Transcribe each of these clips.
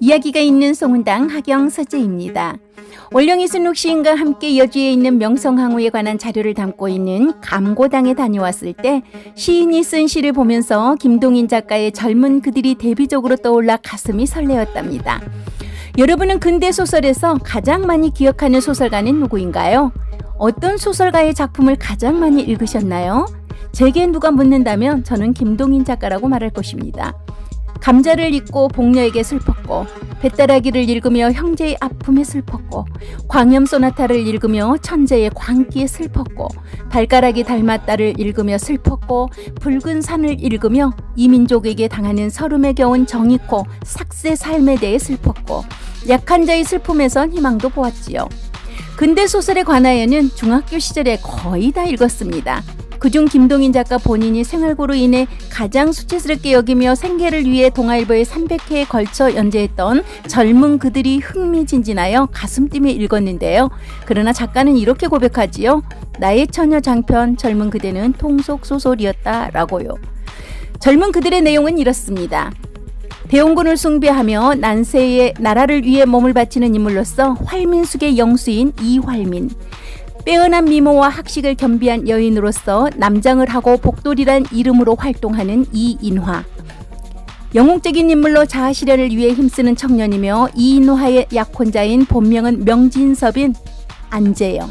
이야기가 있는 송은당 하경 서재입니다. 원령이 순욱 시인과 함께 여주에 있는 명성황후에 관한 자료를 담고 있는 감고당에 다녀왔을 때 시인이 쓴 시를 보면서 김동인 작가의 젊은 그들이 대비적으로 떠올라 가슴이 설레었답니다. 여러분은 근대 소설에서 가장 많이 기억하는 소설가는 누구인가요? 어떤 소설가의 작품을 가장 많이 읽으셨나요? 제게 누가 묻는다면 저는 김동인 작가라고 말할 것입니다. 감자를 읽고 복녀에게 슬펐고 배따라기를 읽으며 형제의 아픔에 슬펐고 광염 소나타를 읽으며 천재의 광기에 슬펐고 발가락이 닮았다를 읽으며 슬펐고 붉은 산을 읽으며 이민족에게 당하는 서름에 겨운 정의코 삭세 삶에 대해 슬펐고 약한 자의 슬픔에선 희망도 보았지요. 근대 소설에 관하여는 중학교 시절에 거의 다 읽었습니다. 그중 김동인 작가 본인이 생활고로 인해 가장 수치스럽게 여기며 생계를 위해 동아일보에 300회에 걸쳐 연재했던 젊은 그들이 흥미진진하여 가슴 뛰며 읽었는데요. 그러나 작가는 이렇게 고백하지요. 나의 처녀 장편 젊은 그대는 통속 소설이었다라고요. 젊은 그들의 내용은 이렇습니다. 대원군을 숭배하며 난세의 나라를 위해 몸을 바치는 인물로서 활민숙의 영수인 이활민. 빼어난 미모와 학식을 겸비한 여인으로서 남장을 하고 복돌이란 이름으로 활동하는 이인화. 영웅적인 인물로 자아 실현을 위해 힘쓰는 청년이며 이인화의 약혼자인 본명은 명진섭인 안재영.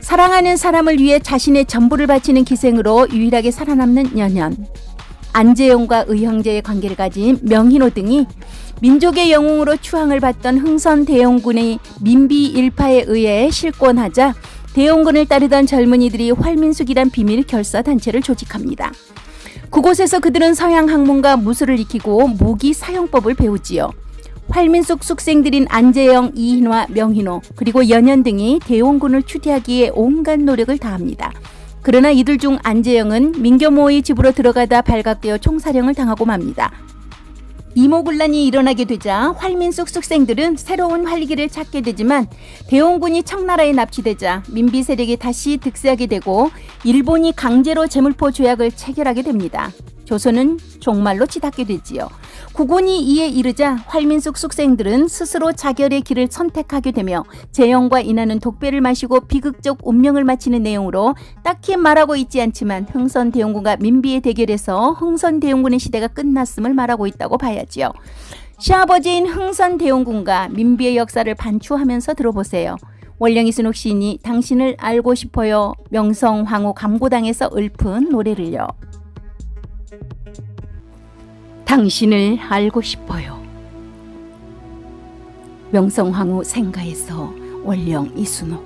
사랑하는 사람을 위해 자신의 전부를 바치는 기생으로 유일하게 살아남는 연연. 안재영과 의형제의 관계를 가진 명희노 등이 민족의 영웅으로 추앙을 받던 흥선 대원군의 민비 일파에 의해 실권하자 대원군을 따르던 젊은이들이 활민숙이란 비밀 결사 단체를 조직합니다. 그곳에서 그들은 서양 학문과 무술을 익히고 무기 사용법을 배우지요. 활민숙 숙생들인 안재영, 이인화, 명희노 그리고 연연 등이 대원군을 추대하기에 온갖 노력을 다합니다. 그러나 이들 중 안재영은 민교모의 집으로 들어가다 발각되어 총사령을 당하고 맙니다. 이모군란이 일어나게 되자 활민숙 숙생들은 새로운 활기를 찾게 되지만 대원군이 청나라에 납치되자 민비 세력이 다시 득세하게 되고 일본이 강제로 제물포 조약을 체결하게 됩니다. 조선은 종말로 치닫게 되지요. 국군이 이에 이르자 활민숙 숙생들은 스스로 자결의 길을 선택하게 되며 재영과 인하는 독배를 마시고 비극적 운명을 마치는 내용으로 딱히 말하고 있지 않지만 흥선대원군과 민비의 대결에서 흥선대원군의 시대가 끝났음을 말하고 있다고 봐야지요. 시아버지인 흥선대원군과 민비의 역사를 반추하면서 들어보세요. 원령이 순옥 시인이 당신을 알고 싶어요. 명성황후 감고당에서 읊은 노래를요. 당신을 알고 싶어요. 명성황후 생가에서 원령 이순옥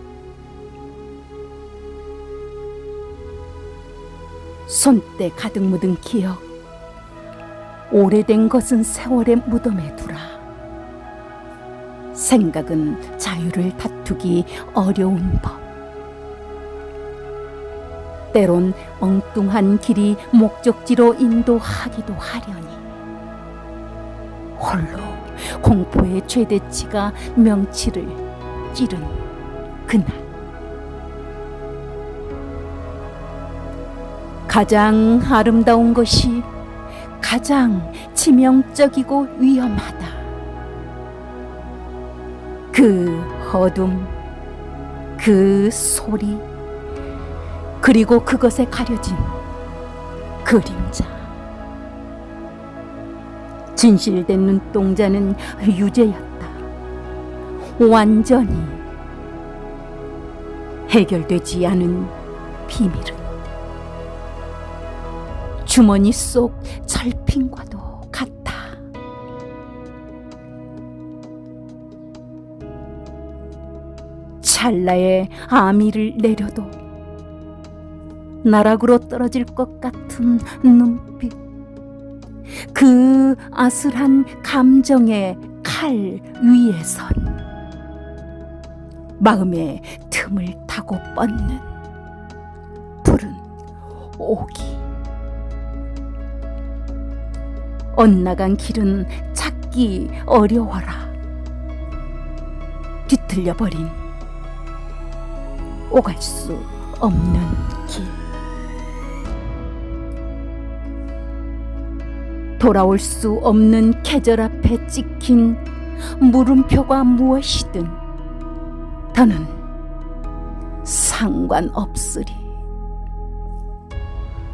손때 가득 묻은 기억 오래된 것은 세월의 무덤에 두라. 생각은 자유를 다투기 어려운 법. 때론 엉뚱한 길이 목적지로 인도하기도 하려니 홀로 공포의 최대치가 명치를 찌른 그날 가장 아름다운 것이 가장 치명적이고 위험하다. 그 어둠, 그 소리, 그리고 그것에 가려진 그림자. 진실된 눈동자는 유죄였다. 완전히 해결되지 않은 비밀은 주머니 속 철핀과도 같아. 찰나의 아미를 내려도 나락으로 떨어질 것 같은 눈빛. 그 아슬한 감정의 칼 위에선 마음의 틈을 타고 뻗는 푸른 오기. 엇나간 길은 찾기 어려워라. 뒤틀려 버린 오갈 수 없는 길. 돌아올 수 없는 계절 앞에 찍힌 물음표가 무엇이든 더는 상관없으리.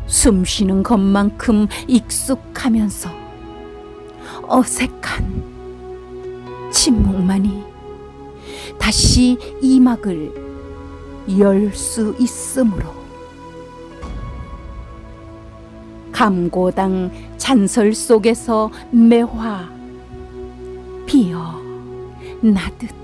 숨 쉬는 것만큼 익숙하면서 어색한 침묵만이 다시 이 막을 열 수 있으므로 감고당 잔설 속에서 매화 피어 나듯